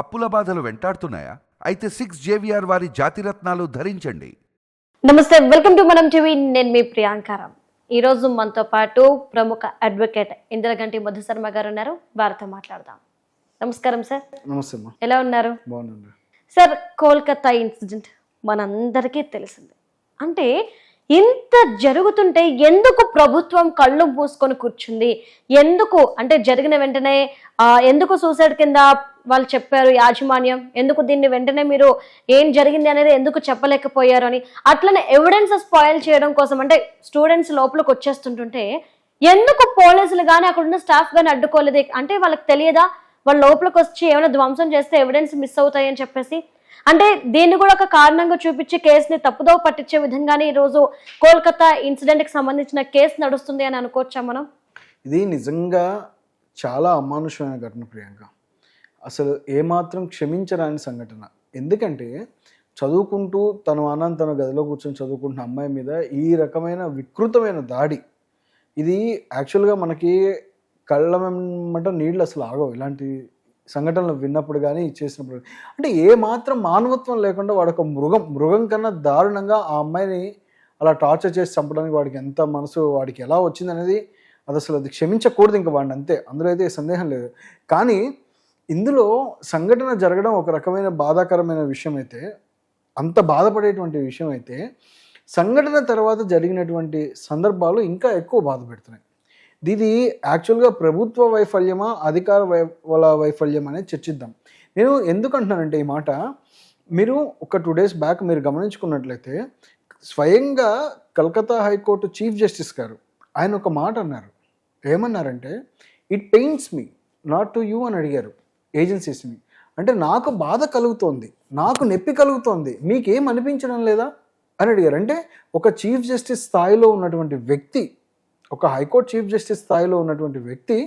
అప్పుల బాధలు వెంటాడుతున్నాయా? అయితే సిక్స్ జేవిఆర్ వారి జాతిరత్నాలు ధరించండి. నమస్తే వెల్కమ్ టు మనం టీవీ. నేను మీ ప్రియాంకారం ఈ రోజు మనతో పాటు ప్రముఖ అడ్వకేట్ ఇందిరగంటి మధుశర్మ గారు ఉన్నారు. వారితో మాట్లాడదాం. నమస్కారం సార్. నమస్తే ఎలా ఉన్నారు? సార్ కోల్కతా ఇన్సిడెంట్ మనందరికీ తెలిసింది. అంటే ఇంత జరుగుతుంటే ఎందుకు ప్రభుత్వం కళ్ళు మూసుకొని కూర్చుంది? ఎందుకు అంటే జరిగిన వెంటనే ఎందుకు సూసైడ్ కింద వాళ్ళు చెప్పారు యాజమాన్యం? ఎందుకు దీన్ని వెంటనే మీరు ఏం జరిగింది అనేది ఎందుకు చెప్పలేకపోయారు అని? అట్లనే ఎవిడెన్స్ స్పాయిల్ చేయడం కోసం అంటే స్టూడెంట్స్ లోపలికి వచ్చేస్తుంటుంటే ఎందుకు పోలీసులు కానీ అక్కడ ఉన్న స్టాఫ్ కానీ అడ్డుకోలేదు? అంటే వాళ్ళకి తెలియదా? వాళ్ళ లోపలికి వచ్చి ఏమైనా ధ్వంసం చేస్తే ఎవిడెన్స్ మిస్ అవుతాయని చెప్పేసి అంటే దీన్ని కూడా ఒక కారణంగా చూపించి కేసుని తప్పుదో పట్టించే విధంగానే ఈ రోజు కోల్కతా ఇన్సిడెంట్కి సంబంధించిన కేసు నడుస్తుంది అని అనుకోవచ్చా మనం? ఇది నిజంగా చాలా అమానుషమైన ఘటన ప్రియాంక. అసలు ఏమాత్రం క్షమించరాని సంఘటన. ఎందుకంటే చదువుకుంటూ తన ఆనంద్ తన గదిలో కూర్చొని చదువుకుంటున్న అమ్మాయి మీద ఈ రకమైన వికృతమైన దాడి ఇది యాక్చువల్గా మనకి కళ్ళ నీళ్ళు అసలు ఆగవు. ఇలాంటి సంఘటనలు విన్నప్పుడు కానీ చేసినప్పుడు అంటే ఏ మాత్రం మానవత్వం లేకుండా వాడు ఒక మృగం మృగం కన్నా దారుణంగా ఆ అమ్మాయిని అలా టార్చర్ చేసి చంపడానికి వాడికి ఎంత మనసు వాడికి ఎలా వచ్చింది అనేది అది అసలు అది క్షమించకూడదు ఇంకా వాడిని అంతే. అందులో అయితే సందేహం లేదు. కానీ ఇందులో సంఘటన జరగడం ఒక రకమైన బాధాకరమైన విషయం అయితే అంత బాధపడేటువంటి విషయం అయితే సంఘటన తర్వాత జరిగినటువంటి సందర్భాలు ఇంకా ఎక్కువ బాధ పెడుతున్నాయి. ఇది యాక్చువల్గా ప్రభుత్వ వైఫల్యమా అధికార వై వైఫల్యం అనేది చర్చిద్దాం. నేను ఎందుకంటున్నానంటే ఈ మాట మీరు ఒక టూ డేస్ బ్యాక్ మీరు గమనించుకున్నట్లయితే స్వయంగా కలకత్తా హైకోర్టు చీఫ్ జస్టిస్ గారు ఆయన ఒక మాట అన్నారు. ఏమన్నారంటే it pains me not to you అని అడిగారు ఏజెన్సీస్ని అంటే నాకు బాధ కలుగుతోంది నాకు నొప్పి కలుగుతోంది మీకేం అనిపించడం లేదా? అని అడిగారు. అంటే ఒక చీఫ్ జస్టిస్ స్థాయిలో ఉన్నటువంటి వ్యక్తి ఒక హైకోర్టు చీఫ్ జస్టిస్ స్థాయిలో ఉన్నటువంటి వ్యక్తి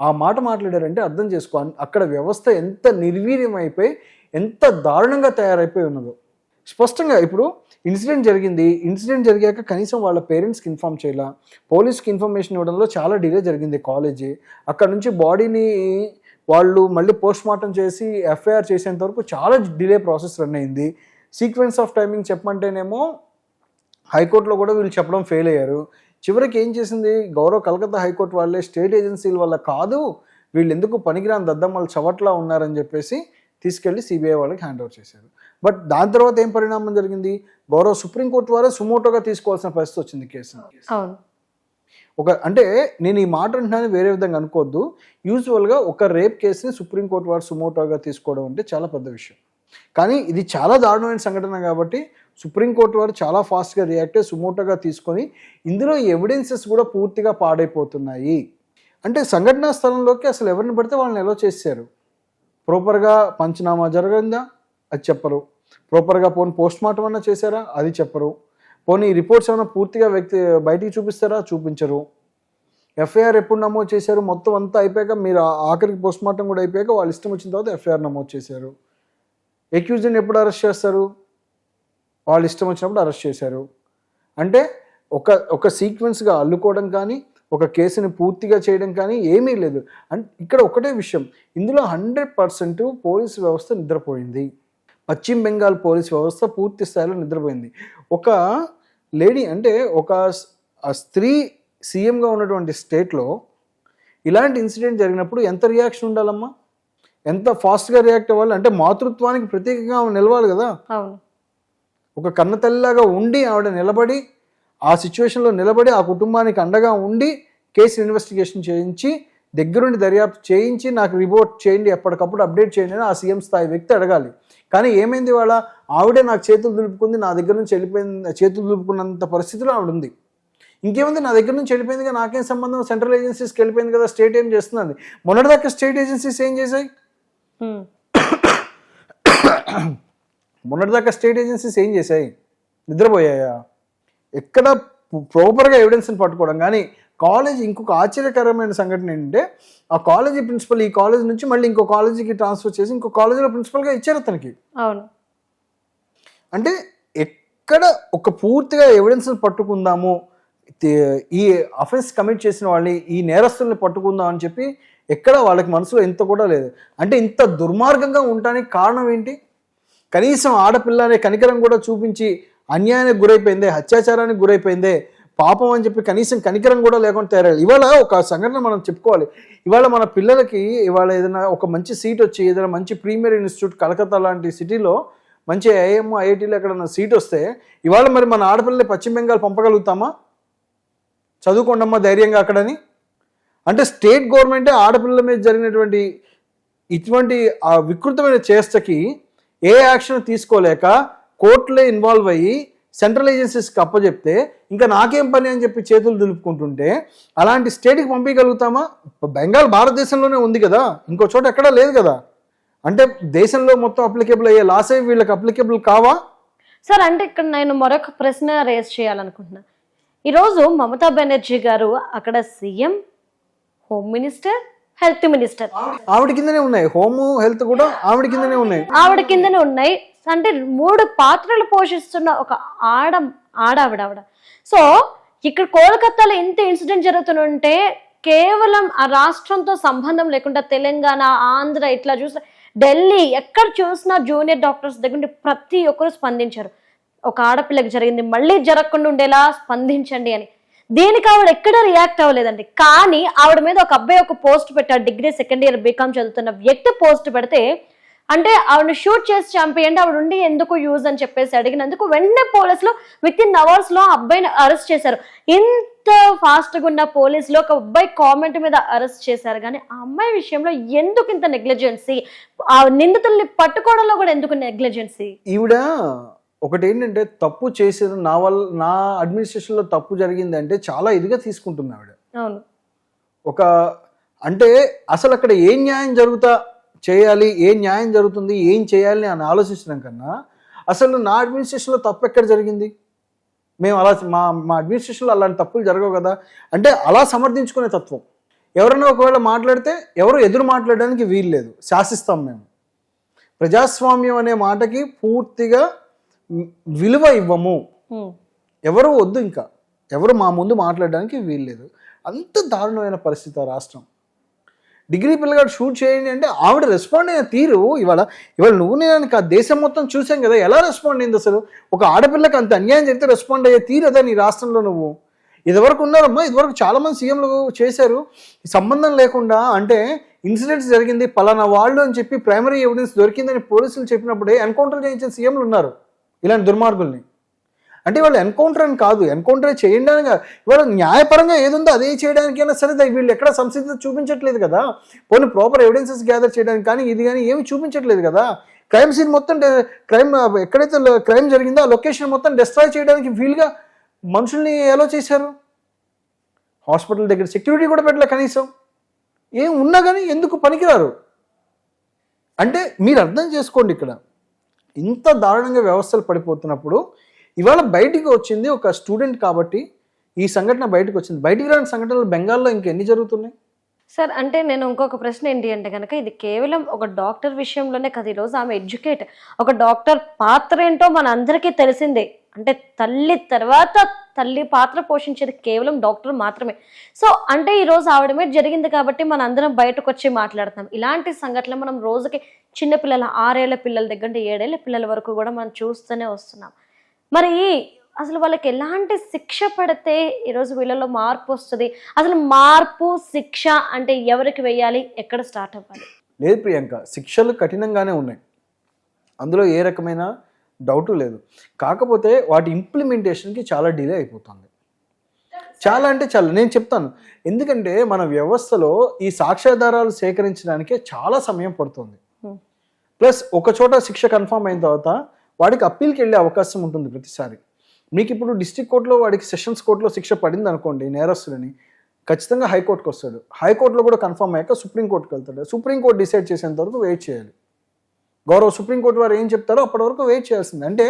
ఆ మాట మాట్లాడారంటే అర్థం చేసుకో అక్కడ వ్యవస్థ ఎంత నిర్వీర్యం అయిపోయి ఎంత దారుణంగా తయారైపోయి ఉన్నదో. స్పష్టంగా ఇప్పుడు ఇన్సిడెంట్ జరిగింది. ఇన్సిడెంట్ జరిగాక కనీసం వాళ్ళ పేరెంట్స్కి ఇన్ఫామ్ చేయాల? పోలీస్కి ఇన్ఫర్మేషన్ ఇవ్వడంలో చాలా డిలే జరిగింది కాలేజీ. అక్కడ నుంచి బాడీని వాళ్ళు మళ్ళీ పోస్ట్ మార్టం చేసి ఎఫ్ఐఆర్ చేసేంత వరకు చాలా డిలే ప్రాసెస్ రన్ అయింది. సీక్వెన్స్ ఆఫ్ టైమింగ్ చెప్పమంటేనేమో హైకోర్టులో కూడా వీళ్ళు చెప్పడం ఫెయిల్ అయ్యారు. చివరికి ఏం చేసింది? గౌరవ కలకత్తా హైకోర్టు వాళ్ళే స్టేట్ ఏజెన్సీల వల్ల కాదు వీళ్ళు ఎందుకు పనికిరాని దద్దమ్మలు చవట్లా ఉన్నారని చెప్పేసి తీసుకెళ్ళి సిబిఐ వాళ్ళకి హ్యాండ్ ఓవర్ చేశారు. బట్ దాని తర్వాత ఏం పరిణామం జరిగింది? గౌరవ సుప్రీంకోర్టు వారే సుమోటోగా తీసుకోవాల్సిన పరిస్థితి వచ్చింది అవును. ఒక అంటే నేను ఈ మాట అంటున్నాను వేరే విధంగా అనుకోవద్దు. యూజువల్గా ఒక రేప్ కేసుని సుప్రీంకోర్టు వారు సుమోటోగా తీసుకోవడం అంటే చాలా పెద్ద విషయం. కానీ ఇది చాలా దారుణమైన సంఘటన కాబట్టి సుప్రీంకోర్టు వారు చాలా ఫాస్ట్గా రియాక్ట్ అయ్యి సుమోటోగా తీసుకొని ఇందులో ఎవిడెన్సెస్ కూడా పూర్తిగా పాడైపోతున్నాయి. అంటే సంఘటనా స్థలంలోకి అసలు ఎవరిని పడితే వాళ్ళని ఎలా చేశారు? ప్రాపర్గా పంచనామా జరిగిందా? అది చెప్పరు. ప్రాపర్గా పోనీ పోస్ట్ మార్టం అన్నా చేశారా? అది చెప్పరు. పోనీ రిపోర్ట్స్ ఏమైనా పూర్తిగా వ్యక్తి బయటికి చూపిస్తారా? చూపించరు. ఎఫ్ఐఆర్ ఎప్పుడు నమోదు చేశారు? మొత్తం అంతా అయిపోయాక మీరు ఆఖరికి పోస్ట్ మార్టం కూడా అయిపోయాక వాళ్ళు ఇష్టం వచ్చిన తర్వాత ఎఫ్ఐఆర్ నమోదు చేశారు. ఎక్యూజ్ని ఎప్పుడు అరెస్ట్ చేస్తారు? వాళ్ళు ఇష్టం వచ్చినప్పుడు అరెస్ట్ చేశారు. అంటే ఒక ఒక సీక్వెన్స్గా అల్లుకోవడం కానీ ఒక కేసుని పూర్తిగా చేయడం కానీ ఏమీ లేదు. అండ్ ఇక్కడ ఒకటే విషయం. ఇందులో హండ్రెడ్ పర్సెంట్ పోలీసు వ్యవస్థ నిద్రపోయింది. పశ్చిమ బెంగాల్ పోలీస్ వ్యవస్థ పూర్తి స్థాయిలో నిద్రపోయింది. ఒక లేడీ అంటే ఒక స్త్రీ సీఎంగా ఉన్నటువంటి స్టేట్లో ఇలాంటి ఇన్సిడెంట్ జరిగినప్పుడు ఎంత రియాక్షన్ ఉండాలమ్మా? ఎంత ఫాస్ట్గా రియాక్ట్ అవ్వాలి? అంటే మాతృత్వానికి ప్రత్యేకంగా నిలవాలి కదా? అవును. ఒక కన్న తల్లిలాగా ఉండి ఆవిడ నిలబడి ఆ సిచ్యువేషన్లో నిలబడి ఆ కుటుంబానికి అండగా ఉండి కేసు ఇన్వెస్టిగేషన్ చేయించి దగ్గరుండి దర్యాప్తు చేయించి నాకు రిపోర్ట్ చేయండి ఎప్పటికప్పుడు అప్డేట్ చేయండి అని ఆ సీఎం స్థాయి వ్యక్తి అడగాలి. కానీ ఏమైంది వాళ్ళ ఆవిడే నాకు చేతులు దులుపుకుంది నా దగ్గర నుంచి వెళ్ళిపోయింది చేతులు దులుపుకున్నంత పరిస్థితిలో ఆవిడ ఉంది. ఇంకేముంది? నా దగ్గర నుంచి వెళ్ళిపోయింది కదా నాకేం సంబంధం? సెంట్రల్ ఏజెన్సీస్కి వెళ్ళిపోయింది కదా స్టేట్ ఏం చేస్తుంది మొన్నటిదాకా స్టేట్ ఏజెన్సీస్ ఏం చేశాయి. మొన్నటిదాకా స్టేట్ ఏజెన్సీస్ ఏం చేశాయి? నిద్రపోయాయా? ఎక్కడ ప్రాపర్గా ఎవిడెన్స్ని పట్టుకోవడం. కానీ కాలేజ్ ఇంకొక ఆశ్చర్యకరమైన సంఘటన ఏంటంటే ఆ కాలేజీ ప్రిన్సిపల్ ఈ కాలేజ్ నుంచి మళ్ళీ ఇంకో కాలేజీకి ట్రాన్స్ఫర్ చేసి ఇంకో కాలేజీలో ప్రిన్సిపల్గా ఇచ్చారు అతనికి. అవును. అంటే ఎక్కడ ఒక పూర్తిగా ఎవిడెన్స్ని పట్టుకుందాము ఈ అఫెన్స్ కమిట్ చేసిన వాళ్ళని ఈ నేరస్తుల్ని పట్టుకుందాం అని చెప్పి ఎక్కడ వాళ్ళకి మనసులో ఇంత కూడా లేదు. అంటే ఇంత దుర్మార్గంగా ఉండడానికి కారణం ఏంటి? కనీసం ఆడపిల్ల అనే కనికరం కూడా చూపించి అన్యాయానికి గురైపోయిందే అత్యాచారానికి గురైపోయిందే పాపం అని చెప్పి కనీసం కనికరం కూడా లేకుండా తయారయ్యాలి ఇవాళ ఒక సంఘటన మనం చెప్పుకోవాలి. ఇవాళ మన పిల్లలకి ఇవాళ ఏదైనా ఒక మంచి సీట్ వచ్చి ఏదైనా మంచి ప్రీమియర్ ఇన్స్టిట్యూట్ కలకత్తా లాంటి సిటీలో మంచి ఐఎం ఐఐటీలో ఎక్కడన్నా సీట్ వస్తే ఇవాళ మరి మన ఆడపిల్లల్ని పశ్చిమ బెంగాల్ పంపగలుగుతామా? చదువుకోండమ్మా ధైర్యంగా అక్కడని. అంటే స్టేట్ గవర్నమెంటే ఆడపిల్లల మీద జరిగినటువంటి ఇటువంటి ఆ వికృతమైన చేష్టకి ఏ యాక్షన్ తీసుకోలేక కోర్టులే ఇన్వాల్వ్ అయ్యి సెంట్రల్ ఏజెన్సీస్కి అప్పచెప్తే ఇంకా నాకేం పని అని చెప్పి చేతులు దులుపుకుంటుంటే అలాంటి స్టేట్కి పంపించగలుగుతామా? బెంగాల్ భారతదేశంలోనే ఉంది కదా. ఇంకో చోట ఎక్కడా లేదు కదా. అంటే దేశంలో మొత్తం అప్లికేబుల్ అయ్యే లాస్ అయ్యి వీళ్ళకి అప్లికేబుల్ కావా? సార్ అంటే ఇక్కడ నేను మరొక ప్రశ్న రేస్ చేయాలనుకుంటున్నా. ఈరోజు మమతా బెనర్జీ గారు అక్కడ CM home minister health minister. ఆవిడ కిందనే ఉన్నాయి. హోమ్ హెల్త్ కూడా ఆవిడ కిందనే ఉన్నాయి. ఆవిడ కిందనే ఉన్నాయి. అంటే మూడు పాత్రలు పోషిస్తున్న ఒక ఆడ ఆడావిడ ఆవిడ సో ఇక్కడ కోల్కతాలో ఇంత ఇన్సిడెంట్ జరుగుతుంటే కేవలం ఆ రాష్ట్రంతో సంబంధం లేకుండా తెలంగాణ ఆంధ్ర ఇట్లా చూస్తే ఢిల్లీ ఎక్కడ చూసినా జూనియర్ డాక్టర్స్ దగ్గర ప్రతి ఒక్కరు స్పందించారు. ఒక ఆడపిల్లకి జరిగింది మళ్ళీ జరగకుండా ఉండేలా స్పందించండి అని. దీనికి ఆవిడ ఎక్కడ రియాక్ట్ అవ్వలేదండి. కానీ ఆవిడ మీద ఒక అబ్బాయి ఒక పోస్ట్ పెట్టాడు డిగ్రీ సెకండ్ ఇయర్ బీకామ్ చదువుతున్న వ్యక్తి పోస్ట్ పెడితే అంటే ఆవిడని షూట్ చేసి చంపేయండి ఆవిడ ఉండి ఎందుకు యూజ్ అని చెప్పేసి అడిగినందుకు వెంటనే పోలీసులు విత్ ఇన్ అవర్స్లో ఆ అబ్బాయిని అరెస్ట్ చేశారు. ఇంత ఫాస్ట్గా ఉన్న పోలీసులు ఒక అబ్బాయి కామెంట్ మీద అరెస్ట్ చేశారు. కానీ ఆ అమ్మాయి విషయంలో ఎందుకు ఇంత నెగ్లిజెన్సీ ఆ నిందితుల్ని పట్టుకోవడంలో కూడా ఎందుకు నెగ్లిజెన్సీ ఈవిడ ఒకటి ఏంటంటే తప్పు చేసిన నా వల్ల నా అడ్మినిస్ట్రేషన్లో తప్పు జరిగిందంటే చాలా ఇదిగా తీసుకుంటుంది ఆవిడ. అవును. ఒక అంటే అసలు అక్కడ ఏం న్యాయం జరుగుతా చేయాలి ఏం న్యాయం జరుగుతుంది ఏం చేయాలి అని ఆలోచించడం కన్నా అసలు నా అడ్మినిస్ట్రేషన్లో తప్పు ఎక్కడ జరిగింది? మేము అలా మా మా అడ్మినిస్ట్రేషన్లో అలాంటి తప్పులు జరగవు కదా? అంటే అలా సమర్థించుకునే తత్వం. ఎవరైనా ఒకవేళ మాట్లాడితే ఎవరు ఎదురు మాట్లాడడానికి వీలు లేదు శాసిస్తాం మేము. ప్రజాస్వామ్యం అనే మాటకి పూర్తిగా విలువ ఇవ్వము. ఎవరు వద్దు ఇంకా. ఎవరు మా ముందు మాట్లాడడానికి వీల్లేదు అంత దారుణమైన పరిస్థితి ఆ రాష్ట్రం. డిగ్రీ పిల్లగాడు షూట్ చేయండి అంటే ఆవిడ రెస్పాండ్ అయిన తీరు ఇవాళ ఇవాళ నువ్వు నేను ఆ దేశం మొత్తం చూసాం కదా ఎలా రెస్పాండ్ అయింది అసలు? ఒక ఆడపిల్లకి అంత అన్యాయం జరిగితే రెస్పాండ్ అయ్యే తీరు అదే నీ రాష్ట్రంలో నువ్వు? ఇదివరకు ఉన్నారమ్మా ఇదివరకు చాలా మంది సీఎంలు చేశారు. సంబంధం లేకుండా అంటే ఇన్సిడెంట్స్ జరిగింది పలానా వాళ్ళు అని చెప్పి ప్రైమరీ ఎవిడెన్స్ దొరికిందని పోలీసులు చెప్పినప్పుడే ఎన్కౌంటర్ చేయించిన సీఎంలు ఉన్నారు. ఇలాంటి దుర్మార్గుల్ని. అంటే వాళ్ళు ఎన్కౌంటర్ అని కాదు ఎన్కౌంటర్ చేయడానికి ఇవాళ న్యాయపరంగా ఏదుందో అదే చేయడానికైనా సరే వీళ్ళు ఎక్కడ సంసిద్ధత చూపించట్లేదు కదా. పోనీ ప్రాపర్ ఎవిడెన్సెస్ గ్యాదర్ చేయడానికి కానీ ఇది కానీ ఏమి చూపించట్లేదు కదా. క్రైమ్ సీన్ మొత్తం క్రైమ్ ఎక్కడైతే క్రైమ్ జరిగిందో ఆ లొకేషన్ మొత్తం డిస్ట్రాయ్ చేయడానికి వీలుగా మనుషుల్ని ఎలా చేశారు. హాస్పిటల్ దగ్గర సెక్యూరిటీ కూడా పెట్టలే కనీసం. ఏం ఉన్నా కానీ ఎందుకు పనికిరారు? అంటే మీరు అర్థం చేసుకోండి ఇక్కడ. ఇంత దారుణంగా వ్యవస్థలు పడిపోతున్నప్పుడు ఇవాళ బయటికి వచ్చింది ఒక స్టూడెంట్ కాబట్టి ఈ సంఘటన బయటకు వచ్చింది. బయటికి రాని సంఘటనలు బెంగాల్లో ఇంకెన్ని జరుగుతున్నాయి? సార్ అంటే నేను ఇంకొక ప్రశ్న ఏంటి అంటే కనుక ఇది కేవలం ఒక డాక్టర్ విషయంలోనే కదా ఈరోజు ఆమె ఎడ్యుకేట్. ఒక డాక్టర్ పాత్ర ఏంటో మన అందరికీ తెలిసిందే. అంటే తల్లి తర్వాత తల్లి పాత్ర పోషించేది కేవలం డాక్టర్ మాత్రమే. సో అంటే ఈరోజు ఆవిడ మీద జరిగింది కాబట్టి మన అందరం బయటకు వచ్చి మాట్లాడుతున్నాం. ఇలాంటి సంఘటనలు మనం రోజుకి చిన్నపిల్లల ఆరేళ్ళ పిల్లల దగ్గర నుండి ఏడేళ్ళ పిల్లల వరకు కూడా మనం చూస్తూనే వస్తున్నాం. మరి అసలు వాళ్ళకి ఎలాంటి శిక్ష పడితే ఈరోజు వీళ్ళలో మార్పు వస్తుంది? అసలు మార్పు శిక్ష అంటే ఎవరికి వేయాలి? ఎక్కడ స్టార్ట్ అవ్వాలి? లేదు ప్రియాంక శిక్షలు కఠినంగానే ఉన్నాయి. అందులో ఏ రకమైన డౌటు లేదు. కాకపోతే వాటి ఇంప్లిమెంటేషన్కి చాలా డిలే అయిపోతుంది. చాలా అంటే చాలా. నేను చెప్తాను. ఎందుకంటే మన వ్యవస్థలో ఈ సాక్ష్యాధారాలు సేకరించడానికే చాలా సమయం పడుతుంది. Hmm. ప్లస్ ఒక చోట శిక్ష కన్ఫర్మ్ అయిన తర్వాత వాడికి అప్పీల్కి వెళ్ళే అవకాశం ఉంటుంది ప్రతిసారి. మీకు ఇప్పుడు డిస్ట్రిక్ట్ కోర్టులో వాడికి సెషన్స్ కోర్టులో శిక్ష పడింది అనుకోండి నేరస్తులని ఖచ్చితంగా హైకోర్టుకి వస్తాడు. హైకోర్టులో కూడా కన్ఫర్మ్ అయ్యాక సుప్రీంకోర్టుకి వెళ్తాడు. సుప్రీంకోర్టు డిసైడ్ చేసేంత వరకు వెయిట్ చేయాలి. గౌరవ సుప్రీంకోర్టు వారు ఏం చెప్తారో అప్పటి వరకు వెయిట్ చేయాల్సింది. అంటే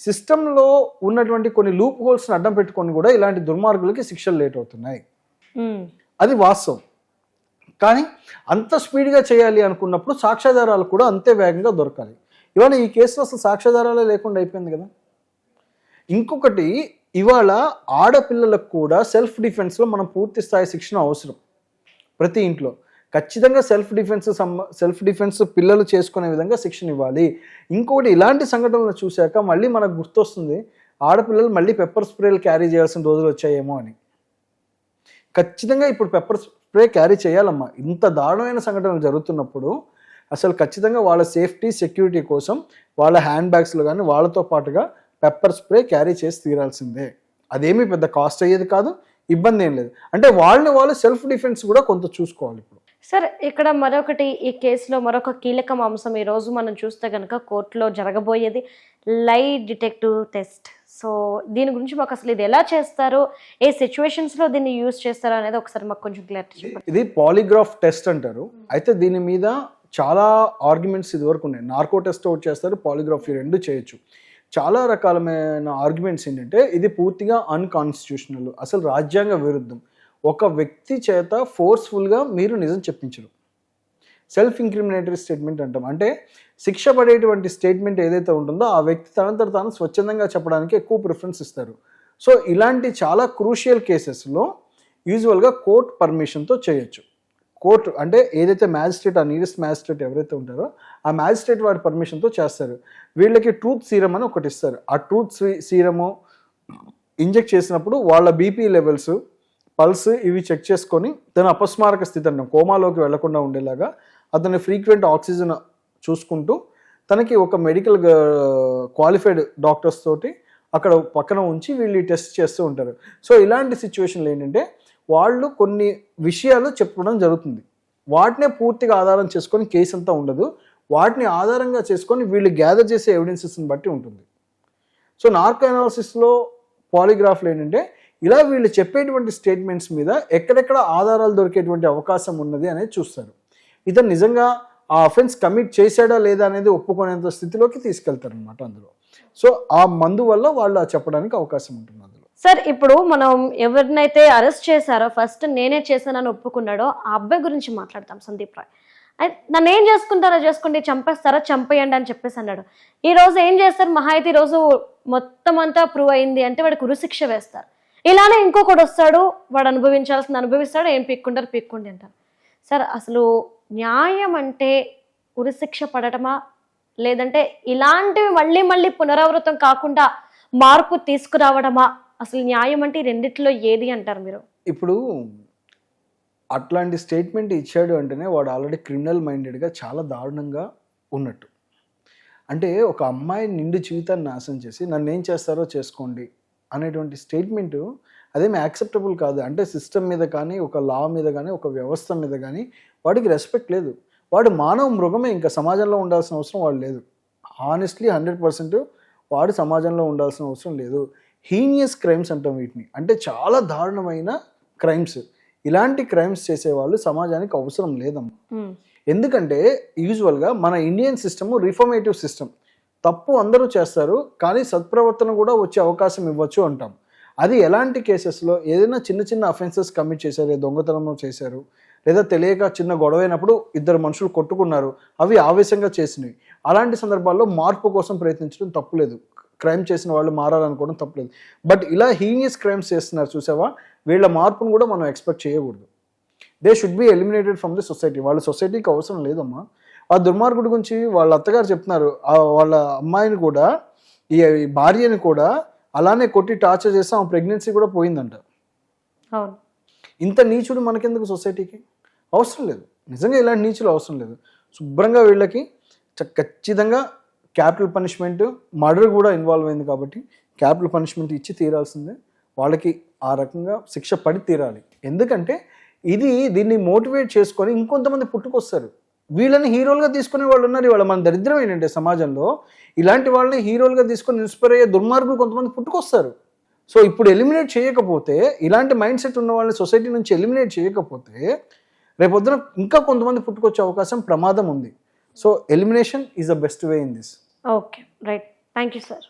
సిస్టంలో ఉన్నటువంటి కొన్ని లూప్ హోల్స్ని అడ్డం పెట్టుకొని కూడా ఇలాంటి దుర్మార్గులకి శిక్షలు లేట్ అవుతున్నాయి. అది వాస్తవం. కానీ అంత స్పీడ్గా చేయాలి అనుకున్నప్పుడు సాక్ష్యాధారాలు కూడా అంతే వేగంగా దొరకాలి. ఇవాళ ఈ కేసులో అసలు సాక్ష్యాధారాలే లేకుండా అయిపోయింది కదా. ఇంకొకటి ఇవాళ ఆడపిల్లలకు కూడా సెల్ఫ్ డిఫెన్స్లో మనం పూర్తి స్థాయి శిక్షణ అవసరం. ప్రతి ఇంట్లో. ఖచ్చితంగా సెల్ఫ్ డిఫెన్స్ సెల్ఫ్ డిఫెన్స్ పిల్లలు చేసుకునే విధంగా శిక్షణ ఇవ్వాలి. ఇంకొకటి ఇలాంటి సంఘటనలు చూశాక మళ్ళీ మనకు గుర్తొస్తుంది ఆడపిల్లలు మళ్ళీ పెప్పర్ స్ప్రేలు క్యారీ చేయాల్సిన రోజులు వచ్చాయేమో అని. ఖచ్చితంగా ఇప్పుడు పెప్పర్ స్ప్రే క్యారీ చేయాలమ్మా. ఇంత దారుణమైన సంఘటనలు జరుగుతున్నప్పుడు అసలు ఖచ్చితంగా వాళ్ళ సేఫ్టీ సెక్యూరిటీ కోసం వాళ్ళ హ్యాండ్ బ్యాగ్స్లో కానీ వాళ్ళతో పాటుగా పెప్పర్ స్ప్రే క్యారీ చేసి తీరాల్సిందే. అదేమీ పెద్ద కాస్ట్ అయ్యేది కాదు ఇబ్బంది ఏం లేదు. అంటే వాళ్ళని వాళ్ళు సెల్ఫ్ డిఫెన్స్ కూడా కొంత చూసుకోవాలి ఇప్పుడు. సార్ ఇక్కడ మరొకటి ఈ కేసులో మరొక కీలకం అంశం ఈ రోజు మనం చూస్తే కనుక కోర్టులో జరగబోయేది లై డిటెక్టివ్ టెస్ట్. సో దీని గురించి మాకు అసలు ఇది ఎలా చేస్తారు? ఏ సిచ్యువేషన్స్లో దీన్ని యూజ్ చేస్తారు అనేది ఒకసారి మాకు కొంచెం క్లియర్ చెప్పండి. ఇది పాలిగ్రాఫ్ టెస్ట్ అంటారు. అయితే దీని మీద చాలా ఆర్గ్యుమెంట్స్ ఇదివరకు ఉన్నాయి. నార్కో టెస్ట్ ఒకటి చేస్తారు పాలిగ్రాఫ్ రెండు చేయొచ్చు. చాలా రకాలమైన ఆర్గ్యుమెంట్స్ ఏంటంటే ఇది పూర్తిగా అన్కాన్స్టిట్యూషనల్ అసలు రాజ్యాంగ విరుద్ధం. ఒక వ్యక్తి చేత ఫోర్స్ఫుల్గా మీరు నిజం చెప్పించరు సెల్ఫ్ ఇంక్రిమినేటరీ స్టేట్మెంట్ అంటాం. అంటే శిక్ష పడేటువంటి స్టేట్మెంట్ ఏదైతే ఉంటుందో ఆ వ్యక్తి తనంతట తాను స్వచ్ఛందంగా చెప్పడానికి ఎక్కువ ప్రిఫరెన్స్ ఇస్తారు. సో ఇలాంటి చాలా క్రూషియల్ కేసెస్లో యూజువల్గా కోర్ట్ పర్మిషన్తో చేయొచ్చు. కోర్టు అంటే ఏదైతే మ్యాజిస్ట్రేట్ ఆ నియరెస్ట్ మ్యాజిస్ట్రేట్ ఎవరైతే ఉంటారో ఆ మ్యాజిస్ట్రేట్ వారి పర్మిషన్తో చేస్తారు. వీళ్ళకి ట్రూత్ సీరం అని ఒకటి ఇస్తారు. ఆ ట్రూత్ సీరము ఇంజెక్ట్ చేసినప్పుడు వాళ్ళ బీపీ లెవెల్స్ పల్స్ ఇవి చెక్ చేసుకొని తన అపస్మారక స్థితి అంటే కోమాలోకి వెళ్ళకుండా ఉండేలాగా అతని ఫ్రీక్వెంట్ ఆక్సిజన్ చూసుకుంటూ తనకి ఒక మెడికల్ క్వాలిఫైడ్ డాక్టర్స్ తోటి అక్కడ పక్కన ఉంచి వీళ్ళు టెస్ట్ చేస్తూ ఉంటారు. సో ఇలాంటి సిచ్యువేషన్లు ఏంటంటే వాళ్ళు కొన్ని విషయాలు చెప్పడం జరుగుతుంది. వాటినే పూర్తిగా ఆధారం చేసుకొని కేసు అంతా ఉండదు. వాటిని ఆధారంగా చేసుకొని వీళ్ళు గ్యాదర్ చేసే ఎవిడెన్సెస్ని బట్టి ఉంటుంది. సో నార్కో అనాలిసిస్లో పాలిగ్రాఫ్లు ఏంటంటే ఇలా వీళ్ళు చెప్పేటువంటి స్టేట్మెంట్స్ మీద ఎక్కడెక్కడ ఆధారాలు దొరికేటువంటి అవకాశం ఉన్నది అనేది చూస్తారు. ఇతను నిజంగా ఆ అఫెన్స్ కమిట్ చేశాడా లేదా అనేది ఒప్పుకునేంత స్థితిలోకి తీసుకెళ్తారు అనమాట అందులో. సో ఆ మందు వల్ల వాళ్ళు చెప్పడానికి అవకాశం ఉంటుంది అందులో. సార్ ఇప్పుడు మనం ఎవరినైతే అరెస్ట్ చేశారో ఫస్ట్ నేనే చేశానని ఒప్పుకున్నాడో ఆ అబ్బాయి గురించి మాట్లాడతాం సందీప్ రాయ్. నన్ను ఏం చేసుకుంటారో చేసుకోండి చంపేస్తారా చంపేయండి అని చెప్పేసి అన్నాడు. ఈ రోజు ఏం చేస్తారు? మహా అయితే ఈ రోజు మొత్తం అంతా ప్రూవ్ అయింది అంటే వాడికి ఉరిశిక్ష వేస్తారు. ఇలానే ఇంకొకడు వస్తాడు వాడు అనుభవించాల్సింది అనుభవిస్తాడు ఏం పిక్కుంటారు పిక్కుండి అంటారు. సార్ అసలు న్యాయం అంటే ఉరిశిక్ష పడటమా? లేదంటే ఇలాంటివి మళ్ళీ మళ్ళీ పునరావృతం కాకుండా మార్పు తీసుకురావడమా? అసలు న్యాయం అంటే రెండిట్లో ఏది అంటారు మీరు? ఇప్పుడు అట్లాంటి స్టేట్మెంట్ ఇచ్చాడు అంటేనే వాడు ఆల్రెడీ క్రిమినల్ మైండెడ్గా చాలా దారుణంగా ఉన్నట్టు. అంటే ఒక అమ్మాయి నిండు జీవితాన్ని నాశనం చేసి నన్ను ఏం చేస్తారో చేసుకోండి అనేటువంటి స్టేట్మెంట్ అదేమి యాక్సెప్టబుల్ కాదు. అంటే సిస్టమ్ మీద కానీ ఒక లా మీద కానీ ఒక వ్యవస్థ మీద కానీ వాడికి రెస్పెక్ట్ లేదు. వాడు మానవ మృగమే ఇంకా సమాజంలో ఉండాల్సిన అవసరం వాడు లేదు. హానెస్ట్లీ హండ్రెడ్ పర్సెంట్ వాడు సమాజంలో ఉండాల్సిన అవసరం లేదు. హీనియస్ క్రైమ్స్ అంటాం వీటిని. అంటే చాలా దారుణమైన క్రైమ్స్ ఇలాంటి క్రైమ్స్ చేసేవాళ్ళు సమాజానికి అవసరం లేదమ్మా. ఎందుకంటే యూజువల్గా మన ఇండియన్ సిస్టమ్ రిఫర్మేటివ్ సిస్టమ్ తప్పు అందరూ చేస్తారు కానీ సత్ప్రవర్తన కూడా వచ్చే అవకాశం ఇవ్వచ్చు అంటాం. అది ఎలాంటి కేసెస్లో ఏదైనా చిన్న చిన్న అఫెన్సెస్ కమిట్ చేశారు దొంగతనం చేశారు లేదా తెలియక చిన్న గొడవైనప్పుడు ఇద్దరు మనుషులు కొట్టుకున్నారు అవి ఆవేశంగా చేసినవి. అలాంటి సందర్భాల్లో మార్పు కోసం ప్రయత్నించడం తప్పులేదు. క్రైమ్ చేసిన వాళ్ళు మారాలనుకోవడం తప్పులేదు. బట్ ఇలా హీనియస్ క్రైమ్స్ చేస్తున్నారు చూసావా? వీళ్ళ మార్పును కూడా మనం ఎక్స్పెక్ట్ చేయకూడదు. They should be eliminated from the society వాళ్ళ సొసైటీకి అవసరం లేదమ్మా. ఆ దుర్మార్గుడి గురించి వాళ్ళ అత్తగారు చెప్తున్నారు. వాళ్ళ అమ్మాయిని కూడా ఈ భార్యని కూడా అలానే కొట్టి టార్చర్ చేస్తే ఆమె ప్రెగ్నెన్సీ కూడా పోయిందంట. ఇంత నీచుడు మనకెందుకు సొసైటీకి? అవసరం లేదు. నిజంగా ఇలాంటి నీచులు అవసరం లేదు. శుభ్రంగా వీళ్ళకి ఖచ్చితంగా క్యాపిటల్ పనిష్మెంట్ మర్డర్ కూడా ఇన్వాల్వ్ అయింది కాబట్టి క్యాపిటల్ పనిష్మెంట్ ఇచ్చి తీరాల్సిందే. వాళ్ళకి ఆ రకంగా శిక్ష పడి తీరాలి. ఎందుకంటే ఇది దీన్ని మోటివేట్ చేసుకొని ఇంకొంతమంది పుట్టుకొస్తారు. వీళ్ళని హీరోలుగా తీసుకునే వాళ్ళు ఉన్నారు ఇవాళ మన దరిద్రం ఏంటంటే సమాజంలో. ఇలాంటి వాళ్ళని హీరోలుగా తీసుకొని ఇన్స్పైర్ అయ్యే దుర్మార్గులు కొంతమంది పుట్టుకొస్తారు. సో ఇప్పుడు ఎలిమినేట్ చేయకపోతే ఇలాంటి మైండ్ సెట్ ఉన్న వాళ్ళని సొసైటీ నుంచి ఎలిమినేట్ చేయకపోతే రేపొద్దున ఇంకా కొంతమంది పుట్టుకొచ్చే అవకాశం ప్రమాదం ఉంది. So elimination is the best way in this. Okay. Right. Thank you sir.